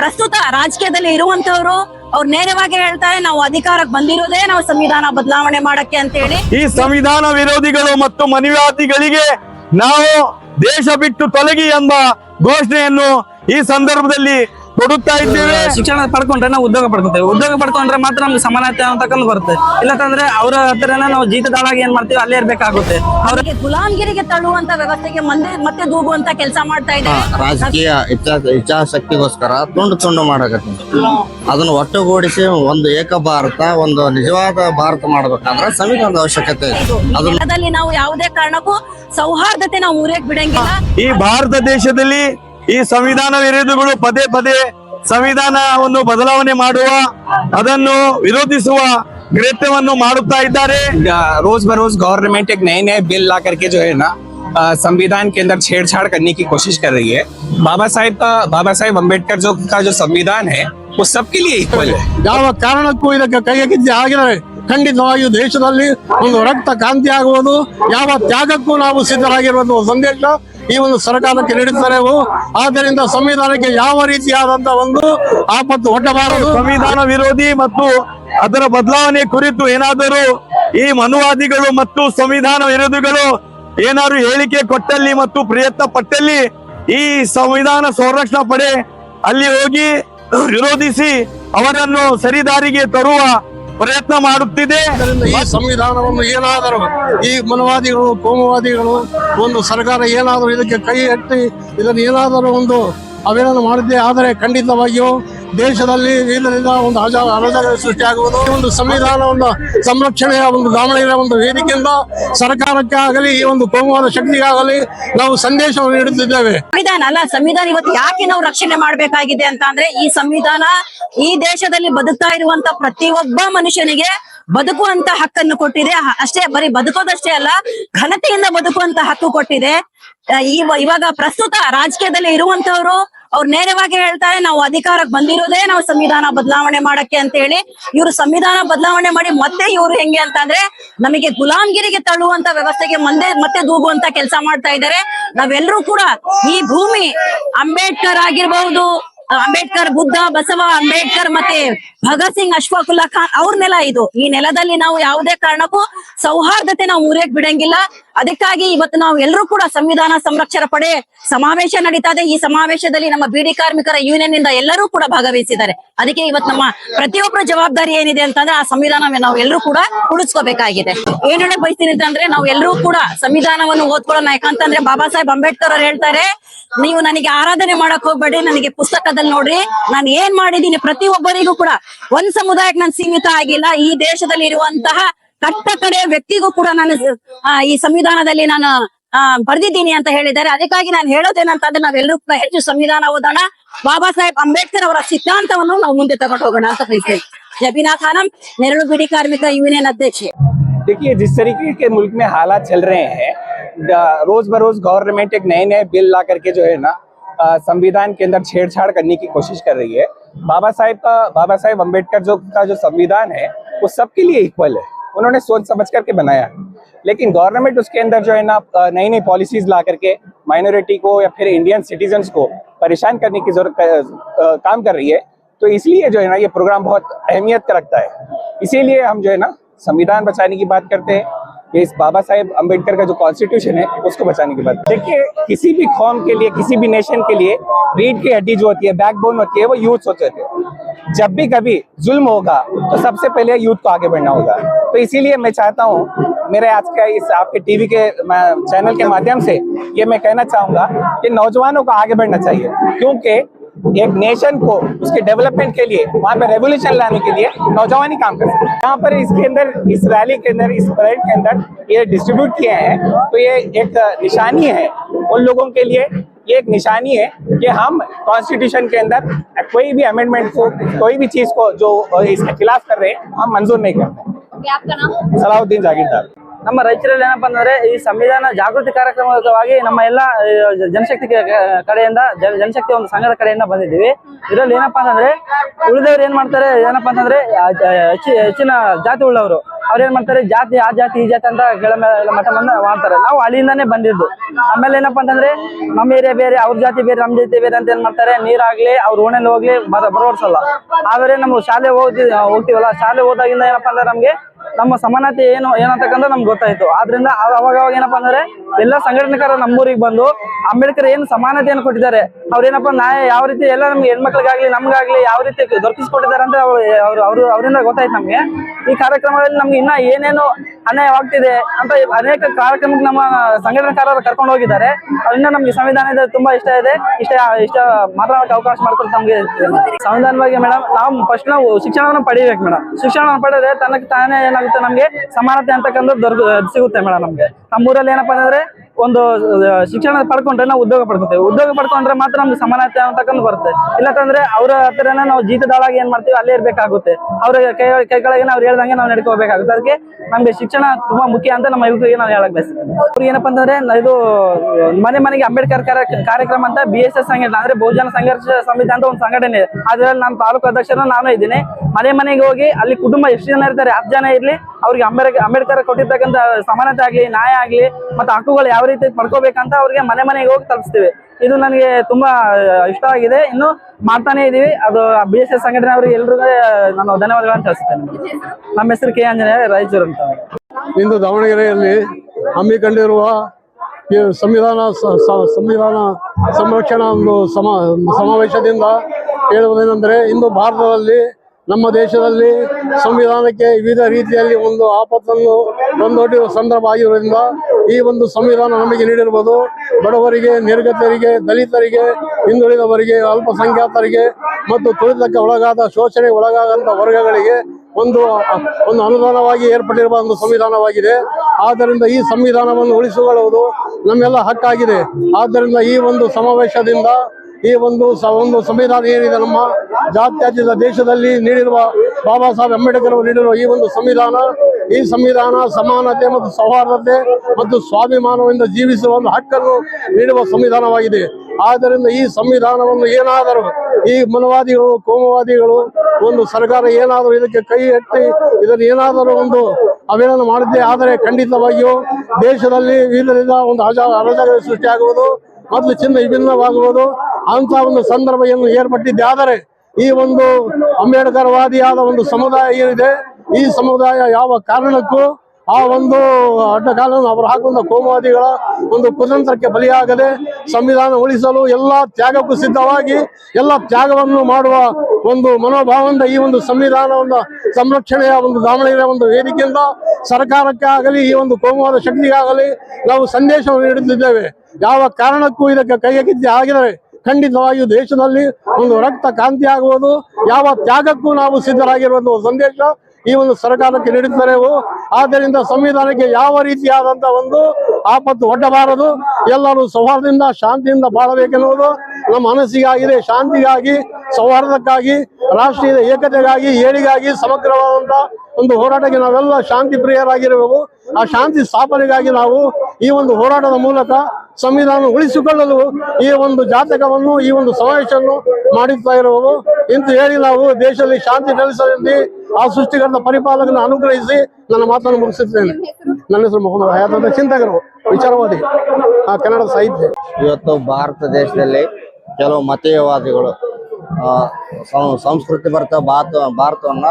ಪ್ರಸ್ತುತ ರಾಜಕೀಯದಲ್ಲಿ ಇರುವಂತವರು, ಅವ್ರು ನೇರವಾಗಿ ಹೇಳ್ತಾರೆ, ನಾವು ಅಧಿಕಾರಕ್ಕೆ ಬಂದಿರೋದೇ ನಾವು ಸಂವಿಧಾನ ಬದಲಾವಣೆ ಮಾಡಕ್ಕೆ ಅಂತ ಹೇಳಿ ಈ ಸಂವಿಧಾನ ವಿರೋಧಿಗಳು ಮತ್ತು ಮನುವಾದಿಗಳಿಗೆ ನಾವು ದೇಶ ಬಿಟ್ಟು ತೊಲಗಿ ಎಂಬ ಘೋಷಣೆಯನ್ನು ಈ ಸಂದರ್ಭದಲ್ಲಿ ಕೊಡುತ್ತಾ ಇದ್ದೇವೆ. ಶಿಕ್ಷಣ ಪಡ್ಕೊಂಡ್ರೆ ನಾವು ಉದ್ಯೋಗ ಪಡ್ಕೊತೇವೆ. ಉದ್ಯೋಗ ಪಡ್ಕೊಂಡ್ರೆ ಮಾತ್ರ ನಮ್ಗೆ ಸಮಾನತೆ ಅಂತಕ್ಕಂಥ ಬರುತ್ತೆ. ಇಲ್ಲಂತಂದ್ರೆ ಅವರ ಹತ್ರನ ನಾವು ಜೀತದಾಳಾಗಿ ಏನ್ ಮಾಡ್ತೀವಿ ಅಲ್ಲೇ ಇರ್ಬೇಕಾಗುತ್ತೆ. ಅವ್ರಿಗೆ ಗುಲಾಮ್ಗಿರಿಗೆ ತಳ್ಳುವಂತ ವ್ಯವಸ್ಥೆಗೆ ಮಂದಿ ಮತ್ತೆ ದೂಗುವಂತ ಕೆಲಸ ಮಾಡ್ತಾ ಇದೆ ರಾಜಕೀಯ ಇಚ್ಛಾ ಇಚ್ಛಾಶಕ್ತಿಗೋಸ್ಕರ ತುಂಡು ತುಂಡು ಮಾಡಕತ್ತಿ ಅದನ್ನ ಒಟ್ಟುಗೂಡಿಸಿ ಒಂದು ಏಕ ಭಾರತ ಒಂದು ನಿಜವಾದ ಭಾರತ ಮಾಡಬೇಕಾದ್ರೆ ಸಂವಿಧಾನದ ಅವಶ್ಯಕತೆ. ಇದೆ ನಾವು ಯಾವುದೇ ಕಾರಣಕ್ಕೂ ಸೌಹಾರ್ದತೆ ನಾವು ಊರೇಕ್ ಬಿಡಂಗಿಲ್ಲ. ಈ ಭಾರತ ದೇಶದಲ್ಲಿ ಈ ಸಂವಿಧಾನ ವಿರೋಧಿಗಳು ಪದೇ ಪದೇ ಸಂವಿಧಾನವನ್ನು ಬದಲಾವಣೆ ಮಾಡುವ ಅದನ್ನು ವಿರೋಧಿಸುವ ಕೃತ್ಯವನ್ನು ಮಾಡುತ್ತಾ ಇದ್ದಾರೆ रोज बरोज गवर्नमेंट एक नए नए बिल ला करके जो है ना अ, संविधान के अंदर छेड़छाड़ करने की कोशिश कर रही है बाबा साहेब का बाबा साहेब अम्बेडकर जो का जो संविधान है वो सबके लिए इक्वल है ಯಾವ ಕಾರಣಕ್ಕೂ ಇದಕ್ಕೆ ಕೈಗೆಜ್ಜೆ ಆಗಿದರೆ ಖಂಡಿತವಾಗಿಯೂ ದೇಶದಲ್ಲಿ ಒಂದು ರಕ್ತ ಕ್ರಾಂತಿ ಆಗುವುದು ಯಾವ ತ್ಯಾಗಕ್ಕೂ ನಾವು ಸಿದ್ಧರಾಗಿರುವುದು ಸಂದೇಶ ಈ ಒಂದು ಸರ್ಕಾರಕ್ಕೆ ನೀಡುತ್ತಾರೆ ಆದ್ದರಿಂದ ಸಂವಿಧಾನಕ್ಕೆ ಯಾವ ರೀತಿಯಾದಂತ ಒಂದು ಆಪತ್ತು ಒಡ್ಡಬಾರದು ಸಂವಿಧಾನ ವಿರೋಧಿ ಮತ್ತು ಅದರ ಬದಲಾವಣೆ ಕುರಿತು ಏನಾದರೂ ಈ ಮನುವಾದಿಗಳು ಮತ್ತು ಸಂವಿಧಾನ ವಿರೋಧಿಗಳು ಏನಾದ್ರು ಹೇಳಿಕೆ ಕೊಟ್ಟಲ್ಲಿ ಮತ್ತು ಪ್ರಯತ್ನ ಪಟ್ಟಲ್ಲಿ ಈ ಸಂವಿಧಾನ ಸಂರಕ್ಷಣಾ ಪಡೆ ಅಲ್ಲಿ ಹೋಗಿ ವಿರೋಧಿಸಿ ಅವರನ್ನು ಸರಿದಾರಿಗೆ ತರುವ ಪ್ರಯತ್ನ ಮಾಡುತ್ತಿದೆ. ಈ ಸಂವಿಧಾನವನ್ನು ಏನಾದರೂ ಈ ಮನವಾದಿಗಳು ಕೋಮವಾದಿಗಳು ಒಂದು ಸರ್ಕಾರ ಏನಾದರೂ ಇದಕ್ಕೆ ಕೈ ಎತ್ತಿ ಇದನ್ನು ಏನಾದರೂ ಒಂದು ಅವೇನಾದ್ರು ಮಾಡಿದ್ದೆ ಆದರೆ ಖಂಡಿತವಾಗಿಯೂ ದೇಶದಲ್ಲಿ ಇದರಿಂದ ಒಂದು ಅಜ ಅರಾಜಕ ಸೃಷ್ಟಿಯಾಗುವುದು. ಒಂದು ಸಂವಿಧಾನವನ್ನು ಸಂರಕ್ಷಣೆಯ ಒಂದು ದಾವಣಗೆರೆ ಒಂದು ವೇದಿಕೆಯಿಂದ ಸರ್ಕಾರಕ್ಕೆ ಆಗಲಿ, ಈ ಒಂದು ಕೋಮುವಾದ ಶಕ್ತಿಗಾಗಲಿ ನಾವು ಸಂದೇಶವನ್ನು ನೀಡುತ್ತಿದ್ದೇವೆ. ಸಂವಿಧಾನ ಅಲ್ಲ, ಸಂವಿಧಾನ ಇವತ್ತು ಯಾಕೆ ನಾವು ರಕ್ಷಣೆ ಮಾಡಬೇಕಾಗಿದೆ ಅಂತ ಈ ಸಂವಿಧಾನ ಈ ದೇಶದಲ್ಲಿ ಬದುಕ್ತಾ ಇರುವಂತ ಪ್ರತಿಯೊಬ್ಬ ಮನುಷ್ಯನಿಗೆ ಬದುಕುವಂತ ಹಕ್ಕನ್ನು ಕೊಟ್ಟಿದೆ. ಅಷ್ಟೇ, ಬರೀ ಬದುಕೋದಷ್ಟೇ ಅಲ್ಲ, ಘನತೆಯಿಂದ ಬದುಕುವಂತ ಹಕ್ಕು ಕೊಟ್ಟಿದೆ. ಇವಾಗ ಪ್ರಸ್ತುತ ರಾಜಕೀಯದಲ್ಲಿ ಇರುವಂತವ್ರು ಅವ್ರು ನೇರವಾಗಿ ಹೇಳ್ತಾರೆ, ನಾವು ಅಧಿಕಾರಕ್ಕೆ ಬಂದಿರೋದೇ ನಾವು ಸಂವಿಧಾನ ಬದಲಾವಣೆ ಮಾಡಕ್ಕೆ ಅಂತ ಹೇಳಿ. ಇವರು ಸಂವಿಧಾನ ಬದಲಾವಣೆ ಮಾಡಿ ಮತ್ತೆ ಇವರು ಹೆಂಗೆ ಅಂತ ಅಂದ್ರೆ, ನಮಗೆ ಗುಲಾಮ್ಗಿರಿಗೆ ತಳ್ಳುವಂತ ವ್ಯವಸ್ಥೆಗೆ ಮಂದೆ ಮತ್ತೆ ದೂಗುವಂತ ಕೆಲಸ ಮಾಡ್ತಾ ಇದ್ದಾರೆ. ನಾವೆಲ್ಲರೂ ಕೂಡ ಈ ಭೂಮಿ ಅಂಬೇಡ್ಕರ್ ಆಗಿರ್ಬಹುದು ಅಂಬೇಡ್ಕರ್, ಬುದ್ಧ, ಬಸವ, ಅಂಬೇಡ್ಕರ್ ಮತ್ತೆ ಭಗತ್ ಸಿಂಗ್ ಅಶ್ವಕುಲ್ಲಾ ಖಾನ್ ಅವ್ರ ನೆಲ ಇದು. ಈ ನೆಲದಲ್ಲಿ ನಾವು ಯಾವುದೇ ಕಾರಣಕ್ಕೂ ಸೌಹಾರ್ದತೆ ನಾವು ಮುರಿಯಕ್ ಬಿಡಂಗಿಲ್ಲ. ಅದಕ್ಕಾಗಿ ಇವತ್ತು ನಾವು ಎಲ್ಲರೂ ಕೂಡ ಸಂವಿಧಾನ ಸಂರಕ್ಷಣ ಪಡೆ ಸಮಾವೇಶ ನಡೀತಾ ಇದೆ. ಈ ಸಮಾವೇಶದಲ್ಲಿ ನಮ್ಮ ಬಿಡಿ ಕಾರ್ಮಿಕರ ಯೂನಿಯನ್ ಇಂದ ಎಲ್ಲರೂ ಕೂಡ ಭಾಗವಹಿಸಿದ್ದಾರೆ. ಅದಕ್ಕೆ ಇವತ್ತು ನಮ್ಮ ಪ್ರತಿಯೊಬ್ಬರ ಜವಾಬ್ದಾರಿ ಏನಿದೆ ಅಂತಂದ್ರೆ ಆ ಸಂವಿಧಾನ ನಾವು ಎಲ್ಲರೂ ಕೂಡ ಉಳಿಸ್ಕೋಬೇಕಾಗಿದೆ. ಏನ್ ಹೇಳಕ್ ಬಯಸ್ತೀನಿ ಅಂತಂದ್ರೆ ನಾವು ಎಲ್ಲರೂ ಕೂಡ ಸಂವಿಧಾನವನ್ನು ಓದ್ಕೊಳ್ಳೋಣ ಯಾಕಂತಂದ್ರೆ ಬಾಬಾ ಸಾಹೇಬ್ ಅಂಬೇಡ್ಕರ್ ಅವ್ರು ಹೇಳ್ತಾರೆ, ನೀವು ನನಗೆ ಆರಾಧನೆ ಮಾಡಕ್ ಹೋಗ್ಬೇಡಿ, ನನಗೆ ಪುಸ್ತಕದಲ್ಲಿ ನೋಡ್ರಿ ನಾನು ಏನ್ ಮಾಡಿದೀನಿ ಪ್ರತಿಯೊಬ್ಬರಿಗೂ ಕೂಡ ಒಂದ್ ಸಮುದಾಯಕ್ಕೆ ನಾನು ಸೀಮಿತ ಆಗಿಲ್ಲ ಈ ದೇಶದಲ್ಲಿ ಇರುವಂತಹ ಕಟ್ಟ ಕಡೆ ವ್ಯಕ್ತಿಗೂ ಕೂಡ ನಾನು ಆ, ಈ ಸಂವಿಧಾನದಲ್ಲಿ ನಾನು ಆ, ಬರ್ದಿದ್ದೀನಿ ಅಂತ ಹೇಳಿದ್ದಾರೆ ಅದಕ್ಕಾಗಿ ನಾನು ಹೇಳೋದೇನಂತಂದ್ರೆ ನಾವೆಲ್ಲರೂ ಕೂಡ ಹೆಚ್ಚು ಸಂವಿಧಾನ ಓದೋಣ ಬಾಬಾ ಸಾಹೇಬ್ ಅಂಬೇಡ್ಕರ್ ಅವರ ಸಿದ್ಧಾಂತವನ್ನು ನಾವು ಮುಂದೆ ತಗೊಂಡು ಹೋಗೋಣ ಅಂತ ಬಯಸ್ತೇನೆ ಜಬೀನಾ ಖಾನಂ ನೆರಳು ಬಿಡಿ ಕಾರ್ಮಿಕ ಯೂನಿಯನ್ ಅಧ್ಯಕ್ಷೆ देखिए जिस तरीके के मुल्क में हालात चल रहे हैं द- रोज बरोज गवर्नमेंट एक नए नए बिल ला करके जो है ना अ, संविधान के अंदर छेड़छाड़ करने की कोशिश कर रही है। बाबा साहेब का, बाबा साहेब अंबेडकर जो, का जो संविधान है, वो सबके लिए इक्वल है। उन्होंने सोच समझ करके बनाया। लेकिन गवर्नमेंट उसके अंदर जो है ना नई नई पॉलिसीज़ ला करके माइनॉरिटी को या फिर इंडियन सिटीजन्स को परेशान करने की ज़रूरत काम कर रही है। तो इसलिए जो है ना, ये प्रोग्राम बहुत अहमियत का रखता है। इसीलिए हम जो है ना, संविधान बचाने की बात करते हैं। ये इस बाबा साहेब अंबेडकर का जो कॉन्स्टिट्यूशन है, उसको बचाने की बात देखिए, किसी भी कौम के लिए, किसी भी नेशन के लिए रीढ़ की हड्डी जो होती है बैकबोन होती है, वो यूथ होते थे। जब भी कभी जुल्म होगा तो सबसे पहले यूथ को आगे बढ़ना होगा। तो इसीलिए मैं चाहता हूँ, मेरे आज का इस आपके टीवी के चैनल के माध्यम से ये मैं कहना चाहूँगा कि नौजवानों को आगे बढ़ना चाहिए। क्योंकि एक नेशन को उसके डेवलपमेंट के लिए वहाँ पे रेवोल्यूशन लाने के लिए नौजवान ही काम कर सकते हैं। यहाँ पर इसके अंदर इस रैली के अंदर इस परेड के अंदर ये डिस्ट्रीब्यूट किए हैं तो ये एक निशानी है। उन लोगों के लिए ये एक निशानी है कि हम कॉन्स्टिट्यूशन के अंदर कोई भी अमेंडमेंट को कोई भी चीज़ को जो इसके खिलाफ कर रहे हैं हम मंजूर नहीं करते आपका नाम? सलाहुद्दीन जागीरदार। ನಮ್ಮ ರಾಯಚೂರಲ್ಲಿ ಏನಪ್ಪ ಅಂದ್ರೆ ಈ ಸಂವಿಧಾನ ಜಾಗೃತಿ ಕಾರ್ಯಕ್ರಮವಾಗಿ ನಮ್ಮ ಎಲ್ಲ ಜನಶಕ್ತಿ ಕಡೆಯಿಂದ ಜನಶಕ್ತಿ ಒಂದು ಸಂಘದ ಕಡೆಯಿಂದ ಬಂದಿದ್ದೀವಿ. ಇದರಲ್ಲಿ ಏನಪ್ಪಾ ಅಂದ್ರೆ ಉಳಿದವ್ರು ಏನ್ ಮಾಡ್ತಾರೆ, ಏನಪ್ಪಾ ಅಂತಂದ್ರೆ ಹೆಚ್ಚಿನ ಜಾತಿ ಉಳ್ಳವರು. ಅವ್ರು ಏನ್ ಮಾಡ್ತಾರೆ, ಜಾತಿ, ಆ ಜಾತಿ, ಈ ಜಾತಿ ಅಂತ ಕೆಳ ಮೇಲೆ ಮಠ ಬಂದ ಮಾಡ್ತಾರೆ. ನಾವು ಹಳ್ಳಿಯಿಂದಾನೇ ಬಂದಿದ್ದು. ಆಮೇಲೆ ಏನಪ್ಪಾ ಅಂತಂದ್ರೆ ನಮ್ಮ ಏರಿಯಾ ಬೇರೆ, ಅವ್ರ ಜಾತಿ ಬೇರೆ, ನಮ್ಮ ಜಾತಿ ಬೇರೆ ಅಂತ ಏನ್ ಮಾಡ್ತಾರೆ, ನೀರಾಗ್ಲಿ, ಅವ್ರ ಓಣೆಲ್ಲಿ ಹೋಗ್ಲಿ ಬರ ಬರೋರ್ಸಲ್ಲ ಆದ್ರೆ ನಮ್ಮ ಶಾಲೆ ಹೋಗ್ತಿ, ಹೋಗ್ತೀವಲ್ಲ, ಶಾಲೆ ಹೋದಾಗಿಂದ ಏನಪ್ಪಾ ಅಂದ್ರೆ ನಮ್ಗೆ ನಮ್ಮ ಸಮಾನತೆ ಏನು ಏನಂತಕ್ಕಂಥ ನಮ್ಗೆ ಗೊತ್ತಾಯ್ತು. ಆದ್ರಿಂದ ಅವಾಗ ಅವಾಗ ಏನಪ್ಪಾ ಅಂದ್ರೆ, ಎಲ್ಲ ಸಂಘಟನೆಕಾರ ನಮ್ಮೂರಿಗೆ ಬಂದು ಅಂಬೇಡ್ಕರ್ ಏನು ಸಮಾನತೆಯನ್ನು ಕೊಟ್ಟಿದ್ದಾರೆ. ಅವ್ರೇನಪ್ಪ ನ್ಯಾಯ ಯಾವ ರೀತಿ ಎಲ್ಲ ನಮ್ಗೆ ಹೆಣ್ಮಕ್ಳಿಗಾಗ್ಲಿ, ನಮ್ಗಾಗ್ಲಿ ಯಾವ ರೀತಿ ದೊರಕಿಸ್ಕೊಟ್ಟಿದ್ದಾರೆ ಅಂತ ಅವ್ರು ಅವ್ರ ಅವ್ರು ಅವರಿಂದ ಗೊತ್ತಾಯ್ತು ನಮ್ಗೆ. ಈ ಕಾರ್ಯಕ್ರಮದಲ್ಲಿ ನಮ್ಗೆ ಇನ್ನ ಏನೇನು ಅನ್ಯಾಯವಾಗ್ತಿದೆ ಅಂತ ಅನೇಕ ಕಾರ್ಯಕ್ರಮಕ್ಕೆ ನಮ್ಮ ಸಂಘಟನೆಕಾರರು ಕರ್ಕೊಂಡು ಹೋಗಿದ್ದಾರೆ. ಅದರಿಂದ ನಮ್ಗೆ ಸಂವಿಧಾನದ ತುಂಬಾ ಇಷ್ಟ ಇದೆ. ಇಷ್ಟ ಇಷ್ಟ ಮಾತಾಡೋಕೆ ಅವಕಾಶ ಮಾಡ್ಕೊಂಡು ನಮ್ಗೆ ಸಂವಿಧಾನವಾಗಿ ಮೇಡಮ್, ನಾವು ಫಸ್ಟ್ ನಾವು ಶಿಕ್ಷಣವನ್ನು ಪಡಿಬೇಕು ಮೇಡಮ್. ಶಿಕ್ಷಣವನ್ನು ಪಡೆದ್ರೆ ತನಕ ತಾನೇ ಏನಾಗುತ್ತೆ ನಮ್ಗೆ ಸಮಾನತೆ ಅಂತಕ್ಕಂಥದ್ದು ಸಿಗುತ್ತೆ ಮೇಡಮ್ ನಮ್ಗೆ. ನಮ್ಮೂರಲ್ಲಿ ಏನಪ್ಪಾ ಅಂದ್ರೆ ಒಂದು ಶಿಕ್ಷಣ ಪಡ್ಕೊಂಡ್ರೆ ನಾವು ಉದ್ಯೋಗ ಪಡ್ಕೊತೇವೆ. ಉದ್ಯೋಗ ಪಡ್ಕೊಂಡ್ರೆ ಮಾತ್ರ ನಮ್ಗೆ ಸಮಾನತೆ ಅಂತಕ್ಕಂಥ ಬರುತ್ತೆ. ಇಲ್ಲಾಂದ್ರೆ ಅವ್ರ ಹತ್ರನೇ ನಾವು ಜೀತದಾಳಾಗಿ ಏನ್ ಮಾಡ್ತೀವಿ, ಅಲ್ಲೇ ಇರ್ಬೇಕಾಗುತ್ತೆ. ಅವ್ರ ಕೈ, ಕೈಗಳಿಗೆ ನಾವು ಹೇಳ್ದಂಗೆ ನಾವು ನಡ್ಕೋಬೇಕಾಗುತ್ತೆ. ಅದಕ್ಕೆ ನಮ್ಗೆ ಶಿಕ್ಷಣ ತುಂಬಾ ಮುಖ್ಯ ಅಂತ ನಮ್ಮ ಯುವಕರಿಗೆ ನಾವು ಹೇಳಕ್ ಬಯಸ್ತೀವಿ ಅವ್ರಿಗೆ ಏನಪ್ಪಾ ಅಂತಂದ್ರೆ ಇದು, ಮನೆ ಮನೆಗೆ ಅಂಬೇಡ್ಕರ್ ಕಾರ್ಯ- ಕಾರ್ಯಕ್ರಮ ಅಂತ ಬಿ ಎಸ್ ಎಸ್ ಸಂಘಟನೆ, ಅಂದ್ರೆ ಬಹುಜನ ಸಂಘರ್ಷ ಸಮಿತಿ ಅಂತ ಒಂದು ಸಂಘಟನೆ. ಇದೆ ಅದ್ರಲ್ಲಿ ನಾನು ತಾಲೂಕು ಅಧ್ಯಕ್ಷರು ನಾನು ಇದ್ದೀನಿ. ಮನೆ ಮನೆಗೆ ಹೋಗಿ ಅಲ್ಲಿ ಕುಟುಂಬ ಎಷ್ಟು ಜನ ಇರ್ತಾರೆ, ಹತ್ತು ಜನ ಇರ್ಲಿ, ಅವ್ರಿಗೆ ಅಂಬೇಡ್ಕರ್ ಅಂಬೇಡ್ಕರ್ ಕೊಟ್ಟಿರ್ತಕ್ಕಂಥ ಸಮಾನತೆ ಆಗ್ಲಿ, ನ್ಯಾಯ ಆಗ್ಲಿ, ಮತ್ತೆ ಹಕ್ಕುಗಳು ಯಾವ ರೀತಿ ಪಡ್ಕೋಬೇಕಂತ ಅವ್ರಿಗೆ ಮನೆ ಮನೆಗೆ ಹೋಗಿ ತಲುಪಿಸ್ತೀವಿ. ಇದು ನನಗೆ ತುಂಬಾ ಇಷ್ಟ ಆಗಿದೆ. ಇನ್ನು ಮಾಡ್ತಾನೆ ಇದೀವಿ. ಅದು ಬಿ ಎಸ್ ಎಸ್ ಸಂಘಟನೆ ಅವರಿಗೆ ಎಲ್ರಿಗೂ ನಾನು ಧನ್ಯವಾದಗಳನ್ನು ತಿಳಿಸ್ತೇನೆ ನಮ್ಮ ಹೆಸರು ಕೆ. ಆಂಜನೇಯ ರಾಯಚೂರು ಅಂತ. ಇಂದು ದಾವಣಗೆರೆಯಲ್ಲಿ ಹಮ್ಮಿಕೊಂಡಿರುವ ಈ ಸಂವಿಧಾನ ಸಂವಿಧಾನ ಸಂರಕ್ಷಣಾ ಒಂದು ಸಮಾವೇಶದಿಂದ ಹೇಳುವುದೇನೆಂದರೆ ಇಂದು ಭಾರತದಲ್ಲಿ ನಮ್ಮ ದೇಶದಲ್ಲಿ ಸಂವಿಧಾನಕ್ಕೆ ವಿವಿಧ ರೀತಿಯಲ್ಲಿ ಒಂದು ಆಪತ್ತನ್ನು ತಂದೊಡ್ಡಿರುವ ಸಂದರ್ಭ ಆಗಿರೋದ್ರಿಂದ ಈ ಒಂದು ಸಂವಿಧಾನ ನಮಗೆ ನೀಡಿರುವುದು ಬಡವರಿಗೆ, ನಿರ್ಗತರಿಗೆ, ದಲಿತರಿಗೆ, ಹಿಂದುಳಿದವರಿಗೆ, ಅಲ್ಪಸಂಖ್ಯಾತರಿಗೆ ಮತ್ತು ತುಳಿತಕ್ಕೆ ಒಳಗಾದ ಶೋಷಣೆಗೆ ಒಳಗಾದಂಥ ವರ್ಗಗಳಿಗೆ ಒಂದು ಒಂದು ಅನುದಾನವಾಗಿ ಏರ್ಪಟ್ಟಿರುವ ಒಂದು ಸಂವಿಧಾನವಾಗಿದೆ. ಆದ್ದರಿಂದ ಈ ಸಂವಿಧಾನವನ್ನು ಉಳಿಸಿಕೊಳ್ಳುವುದು ನಮ್ಮೆಲ್ಲ ಹಕ್ಕಾಗಿದೆ. ಆದ್ದರಿಂದ ಈ ಒಂದು ಸಮಾವೇಶದಿಂದ ಈ ಒಂದು ಒಂದು ಸಂವಿಧಾನ ಏನಿದೆ ನಮ್ಮ ಜಾತ್ಯತೀತ ದೇಶದಲ್ಲಿ ನೀಡಿರುವ ಬಾಬಾ ಸಾಹೇಬ್ ಅಂಬೇಡ್ಕರ್ ಅವರು ನೀಡಿರುವ ಈ ಒಂದು ಸಂವಿಧಾನ, ಈ ಸಂವಿಧಾನ ಸಮಾನತೆ ಮತ್ತು ಸೌಹಾರ್ದತೆ ಮತ್ತು ಸ್ವಾಭಿಮಾನದಿಂದ ಜೀವಿಸುವ ಒಂದು ಹಕ್ಕನ್ನು ನೀಡುವ ಸಂವಿಧಾನವಾಗಿದೆ. ಆದ್ದರಿಂದ ಈ ಸಂವಿಧಾನವನ್ನು ಏನಾದರೂ ಈ ಮನವಾದಿಗಳು, ಕೋಮವಾದಿಗಳು, ಒಂದು ಸರ್ಕಾರ ಏನಾದರೂ ಇದಕ್ಕೆ ಕೈ ಎತ್ತಿ ಇದನ್ನು ಏನಾದರೂ ಒಂದು ಅವೇಳನ ಮಾಡಿದ್ದೆ ಆದರೆ ಖಂಡಿತವಾಗಿಯೂ ದೇಶದಲ್ಲಿ ಇದರಿಂದ ಒಂದು ಅಜ ಅರಾಜಕತೆ ಸೃಷ್ಟಿಯಾಗುವುದು. ಮತ್ತು ಚಿನ್ನ ವಿಭಿನ್ನವಾಗುವುದು. ಅಂತ ಒಂದು ಸಂದರ್ಭ ಏನು ಏರ್ಪಟ್ಟಿದ್ದೆ. ಆದರೆ ಈ ಒಂದು ಅಂಬೇಡ್ಕರ್ ವಾದಿಯಾದ ಒಂದು ಸಮುದಾಯ ಏನಿದೆ, ಈ ಸಮುದಾಯ ಯಾವ ಕಾರಣಕ್ಕೂ ಆ ಒಂದು ಅಡ್ಡಗಾಲನ್ನು ಅವರು ಹಾಕುವಂತ ಕೋಮುವಾದಿಗಳ ಒಂದು ಕುತಂತ್ರಕ್ಕೆ ಬಲಿಯಾಗದೆ ಸಂವಿಧಾನ ಉಳಿಸಲು ಎಲ್ಲ ತ್ಯಾಗಕ್ಕೂ ಸಿದ್ಧವಾಗಿ ಎಲ್ಲ ತ್ಯಾಗವನ್ನು ಮಾಡುವ ಒಂದು ಮನೋಭಾವದಿಂದ ಈ ಒಂದು ಸಂವಿಧಾನವನ್ನು ಸಂರಕ್ಷಣೆಯ ಒಂದು ದಾವಣಗೆರೆ ಒಂದು ವೇದಿಕೆಯಿಂದ ಸರ್ಕಾರಕ್ಕೆ ಆಗಲಿ, ಈ ಒಂದು ಕೋಮುವಾದ ಶಕ್ತಿಗಾಗಲಿ ನಾವು ಸಂದೇಶವನ್ನು ನೀಡುತ್ತಿದ್ದೇವೆ. ಯಾವ ಕಾರಣಕ್ಕೂ ಇದಕ್ಕೆ ಕೈಗೆತ್ತಿ ಆಗಿದರೆ ಖಂಡಿತವಾಗಿಯೂ ದೇಶದಲ್ಲಿ ಒಂದು ರಕ್ತ ಕ್ರಾಂತಿ ಆಗುವುದು, ಯಾವ ತ್ಯಾಗಕ್ಕೂ ನಾವು ಸಿದ್ಧರಾಗಿರುವಂತಹ ಸಂದೇಶ ಈ ಒಂದು ಸರ್ಕಾರಕ್ಕೆ ನೀಡುತ್ತೇವೆ ಆದ್ದರಿಂದ ಸಂವಿಧಾನಕ್ಕೆ ಯಾವ ರೀತಿಯಾದಂತ ಒಂದು ಆಪತ್ತು ಒಡ್ಡಬಾರದು. ಎಲ್ಲರೂ ಸೌಹಾರ್ದದಿಂದ, ಶಾಂತಿಯಿಂದ ಬಾಳಬೇಕೆನ್ನುವುದು ನಮ್ಮ ಮನಸ್ಸಿಗಾಗಿದೆ. ಶಾಂತಿಗಾಗಿ, ಸೌಹಾರ್ದಕ್ಕಾಗಿ, ರಾಷ್ಟ್ರೀಯ ಏಕತೆಗಾಗಿ, ಏಳಿಗಾಗಿ ಸಮಗ್ರವಾದಂತಹ ಒಂದು ಹೋರಾಟಕ್ಕೆ ನಾವೆಲ್ಲ ಶಾಂತಿ ಪ್ರಿಯರಾಗಿರುವೆವು. ಆ ಶಾಂತಿ ಸ್ಥಾಪನೆಗಾಗಿ ನಾವು ಈ ಒಂದು ಹೋರಾಟದ ಮೂಲಕ ಸಂವಿಧಾನ ಉಳಿಸಿಕೊಳ್ಳಲು ಈ ಒಂದು ಜಾತಕವನ್ನು, ಈ ಒಂದು ಸಮಾವೇಶವನ್ನು ಮಾಡುತ್ತಾ ಇರುವವು ಇಂತ ಹೇಳಿ ನಾವು ದೇಶದಲ್ಲಿ ಶಾಂತಿ ನೆಲೆಸಲಿ ಆ ಸೃಷ್ಟಿಕರ್ತ ಪರಿಪಾಲಕನ ಅನುಗ್ರಹಿಸಿ ನನ್ನ ಮಾತನ್ನು ಮುಗಿಸುತ್ತೇನೆ. ನನ್ನ ಹೆಸರು ಮೊಹಮ್ಮದ್ ಹಯಾತ್ ಅಂತ ಚಿಂತಕರು, ವಿಚಾರವಾದಿ, ಆ, ಕನ್ನಡ ಸಾಹಿತ್ಯ. ಇವತ್ತು ಭಾರತ ದೇಶದಲ್ಲಿ ಕೆಲವು ಮತೀಯವಾದಿಗಳು ಸಂಸ್ಕೃತಿ ಬರ್ತ ಭಾರತ, ಭಾರತವನ್ನ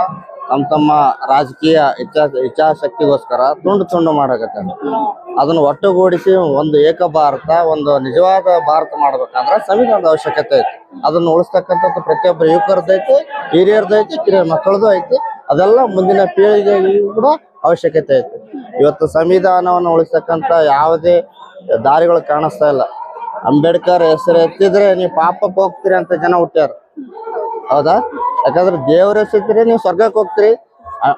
ತಮ್ಮ ತಮ್ಮ ರಾಜಕೀಯ ಇಚ್ಛಾ ಇಚ್ಛಾಶಕ್ತಿಗೋಸ್ಕರ ತುಂಡು ತುಂಡು ಮಾಡಕತ್ತಾರೆ ಅದನ್ನ ಒಟ್ಟುಗೂಡಿಸಿ ಒಂದು ಏಕ ಭಾರತ, ಒಂದು ನಿಜವಾದ ಭಾರತ ಮಾಡ್ಬೇಕಂದ್ರೆ ಸಂವಿಧಾನದ ಅವಶ್ಯಕತೆ ಐತಿ. ಅದನ್ನ ಉಳಿಸ್ತಕ್ಕಂಥದ್ದು ಪ್ರತಿಯೊಬ್ಬರ ಹಿರಿಯರದ್ದು ಐತಿ, ಕಿರಿಯ ಮಕ್ಕಳದು ಐತಿ. ಅದೆಲ್ಲ ಮುಂದಿನ ಪೀಳಿಗೆಗೂ ಕೂಡ ಅವಶ್ಯಕತೆ ಐತಿ. ಇವತ್ತು ಸಂವಿಧಾನವನ್ನು ಉಳಿಸ್ತಕ್ಕಂಥ ಯಾವುದೇ ದಾರಿಗಳು ಕಾಣಿಸ್ತಾ ಇಲ್ಲ. ಅಂಬೇಡ್ಕರ್ ಹೆಸರು ಎತ್ತಿದ್ರೆ ನೀವು ಪಾಪಕ್ಕೆ ಹೋಗ್ತೀರಿ ಅಂತ ಜನ ಹುಟ್ಟ್ಯಾರ ಹೌದಾ? ಯಾಕಂದ್ರೆ ದೇವ್ರ ಹೆಸರಿದ್ರೆ ನೀವು ಸ್ವರ್ಗಕ್ಕೆ ಹೋಗ್ತೀರಿ.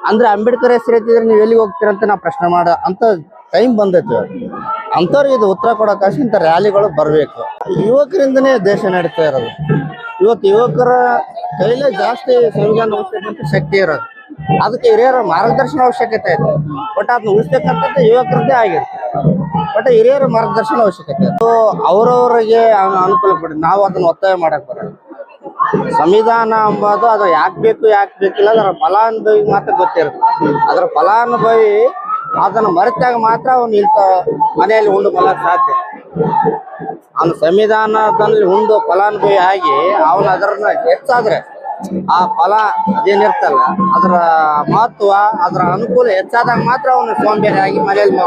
ಅಂದ್ರೆ ಅಂಬೇಡ್ಕರ್ ಹೆಸರು ಎತ್ತಿದ್ರೆ ನೀವು ಎಲ್ಲಿಗೆ ಹೋಗ್ತೀರ ಅಂತ ನಾ ಪ್ರಶ್ನೆ ಮಾಡ, ಅಂತ ಟೈಮ್ ಬಂದೈತಿ. ಅಂಥವ್ರಿಗೆ ಇದು ಉತ್ತರ ಕೊಡೋಕಾಶ ಇಂಥ ರ್ಯಾಲಿಗಳು ಬರಬೇಕು. ಯುವಕರಿಂದನೇ ದೇಶ ನಡೀತಾ ಇರೋದು. ಇವತ್ತು ಯುವಕರ ಕೈಲೇ ಜಾಸ್ತಿ ಸಂವಿಧಾನ ಉಳಿಸ್ತಕ್ಕಂಥ ಶಕ್ತಿ ಇರೋದು. ಅದಕ್ಕೆ ಹಿರಿಯರ ಮಾರ್ಗದರ್ಶನ ಅವಶ್ಯಕತೆ ಐತೆ. ಬಟ್ ಅದನ್ನ ಉಳಿಸ್ತಕ್ಕಂಥದ್ದು ಯುವಕರದ್ದೇ ಆಗಿರುತ್ತೆ. ಬಟ್ ಹಿರಿಯರ ಮಾರ್ಗದರ್ಶನ ಅವಶ್ಯಕತೆ ಅವರವರಿಗೆ ಅನು- ಅನುಕೂಲ ಪಡಿ ನಾವು ಅದನ್ನ ಒತ್ತಾಯ ಮಾಡಕ್ ಬರಲ್ಲ. ಸಂವಿಧಾನ ಅಂಬೋದು ಅದು ಯಾಕೆ ಬೇಕು, ಯಾಕೆ ಬೇಕಿಲ್ಲ, ಅದರ ಫಲಾನುಭವಿ ಮಾತ್ರ ಗೊತ್ತಿರುತ್ತೆ. ಅದರ ಫಲಾನುಭವಿ ಅದನ್ನ ಮರೆತಾಗ ಮಾತ್ರ ಅವನು ಇಂಥ ಮನೆಯಲ್ಲಿ ಉಂಡು ಮಲಕ್ ಸಾಧ್ಯ. ಅವನು ಸಂವಿಧಾನದಲ್ಲಿ ಉಂಡು ಫಲಾನುಭವಿ ಆಗಿ ಅವನು ಅದರನ್ನ ಹೆಚ್ಚಾದ್ರೆ ಆ ಫಲ ಅದೇನಿರ್ತಲ್ಲ ಅದರ ಮಹತ್ವ ಅದರ ಅನುಕೂಲ ಹೆಚ್ಚಾದಾಗ ಮಾತ್ರ ಅವನು ಸೋಂಬೇರಿ ಆಗಿ ಮನೆಯಲ್ಲಿ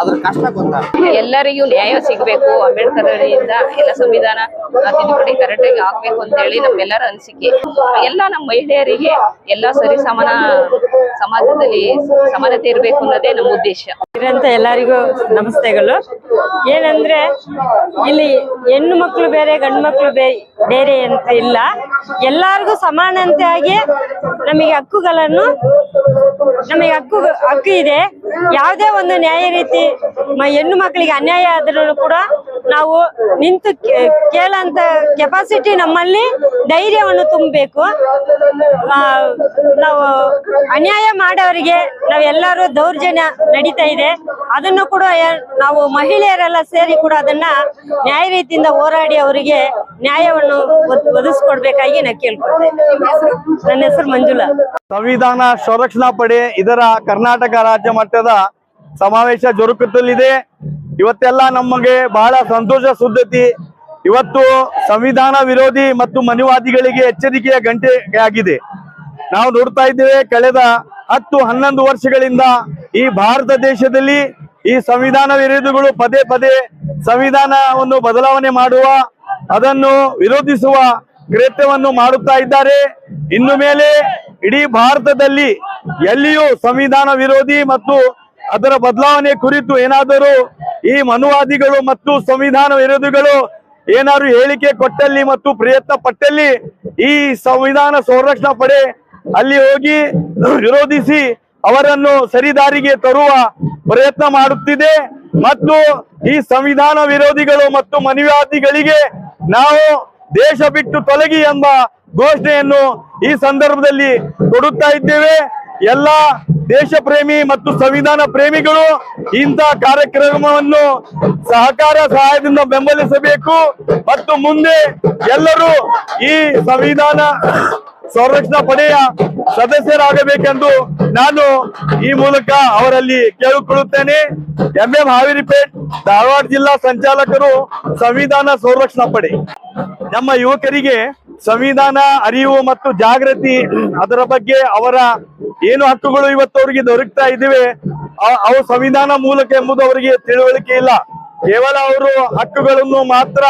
ಅದ್ರ ಕಷ್ಟ ಗೊತ್ತಾಗ ಎಲ್ಲರಿಗೂ ನ್ಯಾಯ ಸಿಗಬೇಕು. ಅಂಬೇಡ್ಕರ್ ಅವರಿಂದ ಎಲ್ಲ ಸಂವಿಧಾನ ಆ, ತಿದ್ದುಪಡಿ ಕರೆಕ್ಟಾಗಿ ಆಗ್ಬೇಕು ಅಂತ ಹೇಳಿ ನಮ್ಮೆಲ್ಲರ ಅನಿಸಿಕೆ. ಎಲ್ಲ ನಮ್ಮ ಮಹಿಳೆಯರಿಗೆ ಎಲ್ಲ ಸರಿ ಸಮಾನ ಸಮಾಜದಲ್ಲಿ ಸಮಾನತೆ ಇರಬೇಕು ಅನ್ನೋದೇ ನಮ್ಮ ಉದ್ದೇಶ. ಇರಂತ ಎಲ್ಲರಿಗೂ ನಮಸ್ತೆಗಳು. ಏನಂದ್ರೆ ಇಲ್ಲಿ ಹೆಣ್ಣು ಮಕ್ಕಳು ಬೇರೆ ಗಂಡು ಮಕ್ಕಳು ಬೇರೆ ಅಂತ ಇಲ್ಲ. ಎಲ್ಲರಿಗೂ ಸಮಾನತೆಯಾಗಿ ನಮಗೆ ಹಕ್ಕುಗಳನ್ನು ನಮಗೆ ಹಕ್ಕು ಹಕ್ಕು ಇದೆ. ಯಾವುದೇ ಒಂದು ನ್ಯಾಯ ರೀತಿ ಹೆಣ್ಣು ಮಕ್ಕಳಿಗೆ ಅನ್ಯಾಯ ಆದ್ರೂ ಕೂಡ ನಾವು ನಿಂತು ಕೇಳಂತ ಕೆಪಾಸಿಟಿ ನಮ್ಮಲ್ಲಿ ಧೈರ್ಯವನ್ನು ತುಂಬಬೇಕು. ನಾವು ಅನ್ಯಾಯ ಮಾಡೋರಿಗೆ ನಾವೆಲ್ಲರೂ ದೌರ್ಜನ್ಯ ನಡೀತಾ ಇದೆ. ಅದನ್ನು ಕೂಡ ನಾವು ಮಹಿಳೆಯರೆಲ್ಲ ಸೇರಿ ಕೂಡ ಅದನ್ನ ನ್ಯಾಯ ರೀತಿಯಿಂದ ಹೋರಾಡಿ ಅವರಿಗೆ ನ್ಯಾಯವನ್ನು ಒದ್- ಒದಗಿಸ್ಕೊಡ್ಬೇಕಾಗಿ ನಾ ಕೇಳ್ಕೊಳ್ತೇನೆ. ನನ್ನ ಹೆಸರು ಮಂಜುಳಾ. ಸಂವಿಧಾನ ಸಂರಕ್ಷಣಾ ಪಡೆ ಇದರ ಕರ್ನಾಟಕ ರಾಜ್ಯ ಮಟ್ಟದ ಸಮಾವೇಶ ಜರುಗುತ್ತಲಿದೆ. ಇವತ್ತೆಲ್ಲ ನಮಗೆ ಬಹಳ ಸಂತೋಷ ಸುದ್ದತಿ ಇವತ್ತು ಸಂವಿಧಾನ ವಿರೋಧಿ ಮತ್ತು ಮನುವಾದಿಗಳಿಗೆ ಎಚ್ಚರಿಕೆಯ ಗಂಟೆ ಆಗಿದೆ. ನಾವು ನೋಡ್ತಾ ಇದ್ದೇವೆ ಕಳೆದ ಹತ್ತು ಹನ್ನೊಂದು ವರ್ಷಗಳಿಂದ ಈ ಭಾರತ ದೇಶದಲ್ಲಿ ಈ ಸಂವಿಧಾನ ವಿರೋಧಿಗಳು ಪದೇ ಪದೇ ಸಂವಿಧಾನವನ್ನು ಬದಲಾವಣೆ ಮಾಡುವ, ಅದನ್ನು ವಿರೋಧಿಸುವ ಕೃತ್ಯವನ್ನು ಮಾಡುತ್ತಾ ಇದ್ದಾರೆ. ಇನ್ನು ಮೇಲೆ ಇಡೀ ಭಾರತದಲ್ಲಿ ಎಲ್ಲಿಯೂ ಸಂವಿಧಾನ ವಿರೋಧಿ ಮತ್ತು ಅದರ ಬದಲಾವಣೆ ಕುರಿತು ಏನಾದರೂ ಈ ಮನುವಾದಿಗಳು ಮತ್ತು ಸಂವಿಧಾನ ವಿರೋಧಿಗಳು ಏನಾದ್ರು ಹೇಳಿಕೆ ಕೊಟ್ಟಲ್ಲಿ ಮತ್ತು ಪ್ರಯತ್ನ ಪಟ್ಟಲ್ಲಿ ಈ ಸಂವಿಧಾನ ಸಂರಕ್ಷಣಾ ಪಡೆ ಅಲ್ಲಿ ಹೋಗಿ ವಿರೋಧಿಸಿ ಅವರನ್ನು ಸರಿದಾರಿಗೆ ತರುವ ಪ್ರಯತ್ನ ಮಾಡುತ್ತಿದೆ. ಮತ್ತು ಈ ಸಂವಿಧಾನ ವಿರೋಧಿಗಳು ಮತ್ತು ಮನುವಾದಿಗಳಿಗೆ ನಾವು ದೇಶ ಬಿಟ್ಟು ತೊಲಗಿ ಎಂಬ ಘೋಷಣೆಯನ್ನು ಈ ಸಂದರ್ಭದಲ್ಲಿ ಕೊಡುತ್ತಾ ಇದ್ದೇವೆ. ಎಲ್ಲ ದೇಶ ಪ್ರೇಮಿ ಮತ್ತು ಸಂವಿಧಾನ ಪ್ರೇಮಿಗಳು ಇಂಥ ಕಾರ್ಯಕ್ರಮವನ್ನು ಸಹಕಾರ ಸಹಾಯದಿಂದ ಬೆಂಬಲಿಸಬೇಕು. ಮತ್ತು ಮುಂದೆ ಎಲ್ಲರೂ ಈ ಸಂವಿಧಾನ ಸಂರಕ್ಷಣಾ ಪಡೆಯ ಸದಸ್ಯರಾಗಬೇಕೆಂದು ನಾನು ಈ ಮೂಲಕ ಅವರಲ್ಲಿ ಕೇಳಿಕೊಳ್ಳುತ್ತೇನೆ. ಎಂ ಎಂ ಹಾವೇರಿಪೇಟ್, ಧಾರವಾಡ ಜಿಲ್ಲಾ ಸಂಚಾಲಕರು ಸಂವಿಧಾನ ಸಂರಕ್ಷಣಾ ಪಡೆ. ನಮ್ಮ ಯುವಕರಿಗೆ ಸಂವಿಧಾನ ಅರಿವು ಮತ್ತು ಜಾಗೃತಿ ಅದರ ಬಗ್ಗೆ ಅವರ ಏನು ಹಕ್ಕುಗಳು ಇವತ್ತು ಅವರಿಗೆ ದೊರಕ್ತಾ ಇದಿವೆ ಅವು ಸಂವಿಧಾನ ಮೂಲಕ ಎಂಬುದು ಅವರಿಗೆ ತಿಳುವಳಿಕೆ ಇಲ್ಲ. ಕೇವಲ ಅವರು ಹಕ್ಕುಗಳನ್ನು ಮಾತ್ರ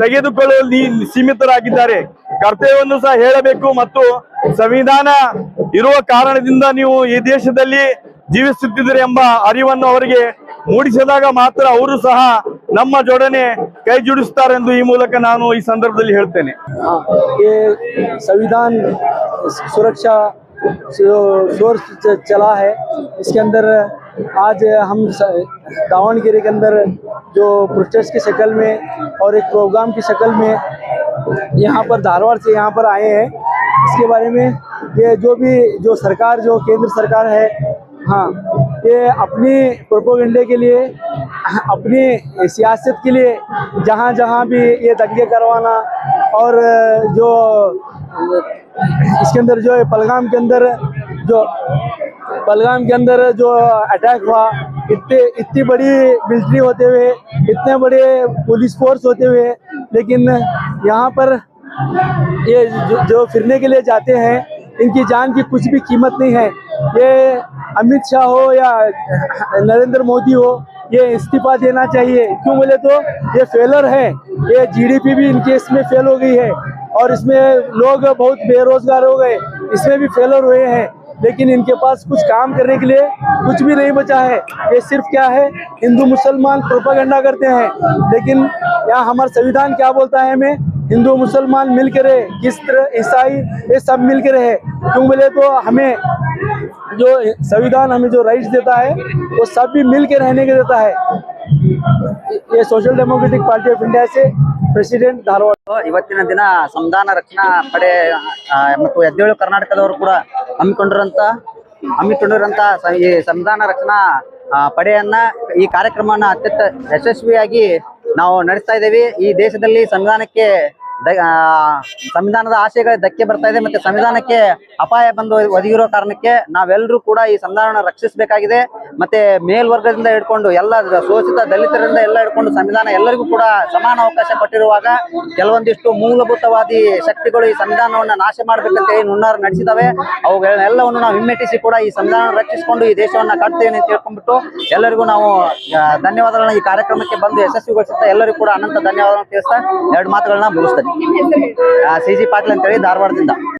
ತೆಗೆದುಕೊಳ್ಳಲು ಸೀಮಿತರಾಗಿದ್ದಾರೆ. ಕರ್ತವ್ಯವನ್ನು ಸಹ ಹೇಳಬೇಕು ಮತ್ತು ಸಂವಿಧಾನ ಇರುವ ಕಾರಣದಿಂದ ನೀವು ಈ ದೇಶದಲ್ಲಿ ಜೀವಿಸುತ್ತಿದ್ದೀರಿ ಎಂಬ ಅರಿವನ್ನು ಅವರಿಗೆ ಮೂಡಿಸಿದಾಗ ಮಾತ್ರ ಅವರು ಸಹ ನಮ್ಮ ಜೋಡಣೆ ಕೈ ಜೋಡಿಸುತ್ತಾರೆಂದು ಈ ಮೂಲಕ ನಾನು ಈ ಸಂದರ್ಭದಲ್ಲಿ ಹೇಳ್ತೇನೆ ये संविधान सुरक्षा जो सोर्स च- चला है इसके अंदर आज हम स- दावणगिरी के अंदर जो प्रोटेस्ट की शक्ल में और एक प्रोग्राम की शक्ल में यहाँ पर धारवाड़ से यहाँ पर आए हैं इसके बारे में ये जो भी जो सरकार जो केंद्र सरकार है हाँ ये अपनी प्रोपोगंडे के लिए अपनी सियासत के लिए जहाँ जहाँ भी ये दंगे करवाना और जो इसके अंदर जो पलगाम के अंदर जो पलगाम के अंदर जो अटैक हुआ इतने इतनी बड़ी मिलिट्री होते हुए इतने बड़े पुलिस फोर्स होते हुए लेकिन यहाँ पर ये जो, जो फिरने के लिए जाते हैं इनकी जान की कुछ भी कीमत नहीं है। ये अमित शाह हो या नरेंद्र मोदी हो, ये इस्तीफा देना चाहिए। क्यों बोले तो ये फेलर है। ये जीडीपी भी इनके इसमें फेल हो गई है और इसमें लोग बहुत बेरोजगार हो गए। इसमें भी फेलर हुए हैं। लेकिन इनके पास कुछ काम करने के लिए कुछ भी नहीं बचा है। ये सिर्फ़ क्या है? हिंदू मुसलमान प्रोपागंडा करते हैं। लेकिन यहाँ हमारा संविधान क्या बोलता है हमें? हिंदू मुसलमान मिल के रहे किस्त ईसाई ये सब मिल के रहे क्यों बोले तो हमें जो संविधान हमें जो राइट्स देता है वो सब भी मिल के रहने के देता है ये social democratic party of India से प्रेसिडेंट धारवाड़ ಇವತ್ತಿನ ದಿನ ಸಂವಿಧಾನ ರಕ್ಷಣಾ ಪಡೆ ಆ, ಮತ್ತು ಎದ್ದೇಳು ಕರ್ನಾಟಕದವರು ಕೂಡ ಹಮ್ಮಿಕೊಂಡಿರಂತ ಹಮ್ಮಿಕೊಂಡಿರಂತ ಸ- ಈ ಸಂವಿಧಾನ ರಕ್ಷಣಾ ಆ, ಪಡೆಯನ್ನ ಈ ಕಾರ್ಯಕ್ರಮವನ್ನ ಅತ್ಯಂತ ಯಶಸ್ವಿಯಾಗಿ ನಾವು ನಡೆಸ್ತಾ ಇದ್ದೇವೆ ಈ ದೇಶದಲ್ಲಿ ಸಂವಿಧಾನಕ್ಕೆ ದ- ಆ, ಸಂವಿಧಾನದ ಆಶಯಗಳ ಧಕ್ಕೆ ಬರ್ತಾ ಇದೆ ಮತ್ತೆ ಸಂವಿಧಾನಕ್ಕೆ ಅಪಾಯ ಬಂದು ಒದಗಿರೋ ಕಾರಣಕ್ಕೆ ನಾವೆಲ್ಲರೂ ಕೂಡ ಈ ಸಂವಿಧಾನ ರಕ್ಷಿಸಬೇಕಾಗಿದೆ. ಮತ್ತೆ ಮೇಲ್ವರ್ಗದಿಂದ ಹಿಡ್ಕೊಂಡು ಎಲ್ಲ ಶೋಷಿತ ದಲಿತರಿಂದ ಎಲ್ಲ ಹಿಡ್ಕೊಂಡು ಸಂವಿಧಾನ ಎಲ್ಲರಿಗೂ ಕೂಡ ಸಮಾನ ಅವಕಾಶ ಕೊಟ್ಟಿರುವಾಗ ಕೆಲವೊಂದಿಷ್ಟು ಮೂಲಭೂತವಾದಿ ಶಕ್ತಿಗಳು ಈ ಸಂವಿಧಾನವನ್ನು ನಾಶ ಮಾಡ್ಬೇಕಂತ ಏನು ಹುನ್ನಾರ ನಡೆಸಿದಾವೆ. ಅವುಗಳನ್ನೆಲ್ಲವನ್ನು ನಾವು ಹಿಮ್ಮೆಟ್ಟಿಸಿ ಕೂಡ ಈ ಸಂವಿಧಾನ ರಕ್ಷಿಸಿಕೊಂಡು ಈ ದೇಶವನ್ನ ಕಟ್ತೇನೆ ಅಂತ ತಿಳ್ಕೊಂಡ್ಬಿಟ್ಟು ಎಲ್ಲರಿಗೂ ನಾವು ಧನ್ಯವಾದಗಳನ್ನ ಈ ಕಾರ್ಯಕ್ರಮಕ್ಕೆ ಬಂದು ಯಶಸ್ವಿಗೊಳಿಸುತ್ತಾ ಎಲ್ಲರಿಗೂ ಕೂಡ ಅನಂತ ಧನ್ಯವಾದಗಳನ್ನು ತಿಳಿಸ್ತಾ ಎರಡು ಮಾತುಗಳನ್ನ ಮುಗಿಸ್ತೇನೆ. ಸಿ ಜಿ ಪಾಟೀಲ್ ಅಂತೇಳಿ ಧಾರವಾಡದಿಂದ.